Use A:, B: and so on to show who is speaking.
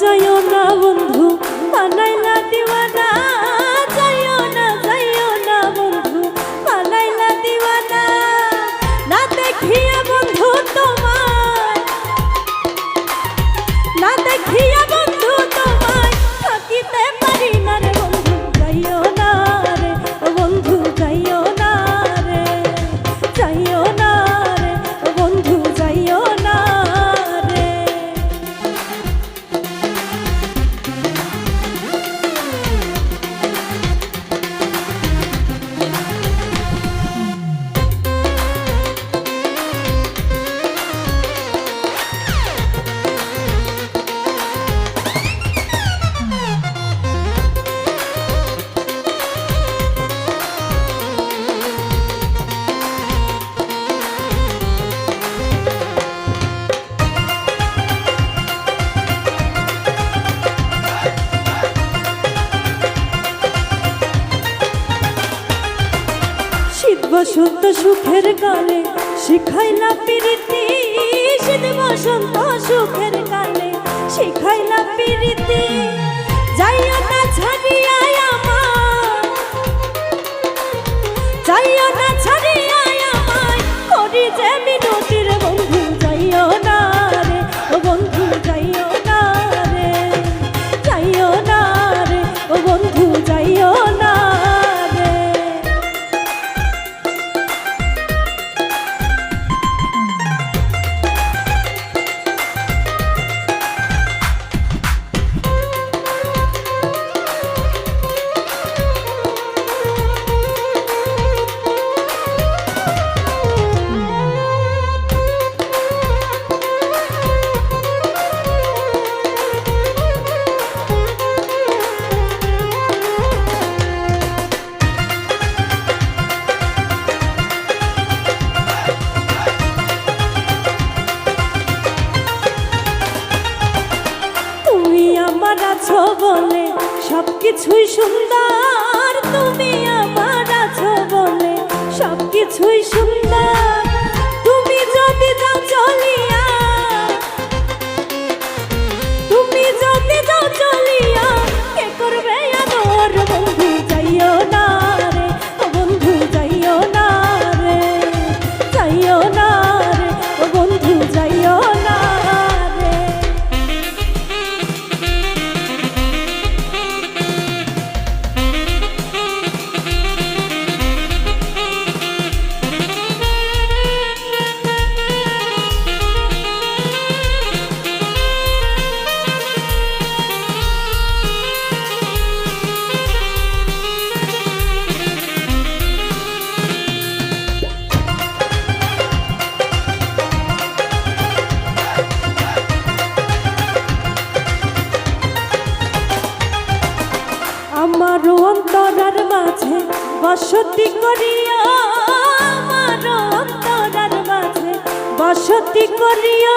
A: যাইও না বন্ধু বানাইলা দিওয়ানা যাইও না যাইও না বন্ধু বানাইলা দিওয়ানা। না দেখিয়া বসন্ত সুখের কালে শিখাইলা প্রীতি শীত বসন্ত সুখের কালে শিখাইলা প্রীতি। যাইও আমার আছো বলে সবকিছুই সুন্দর তুমি আমার আছো বলে সবকিছুই সুন্দর। বসতি করিয়া আমার অন্তরার মাঝে বসতি করিয়া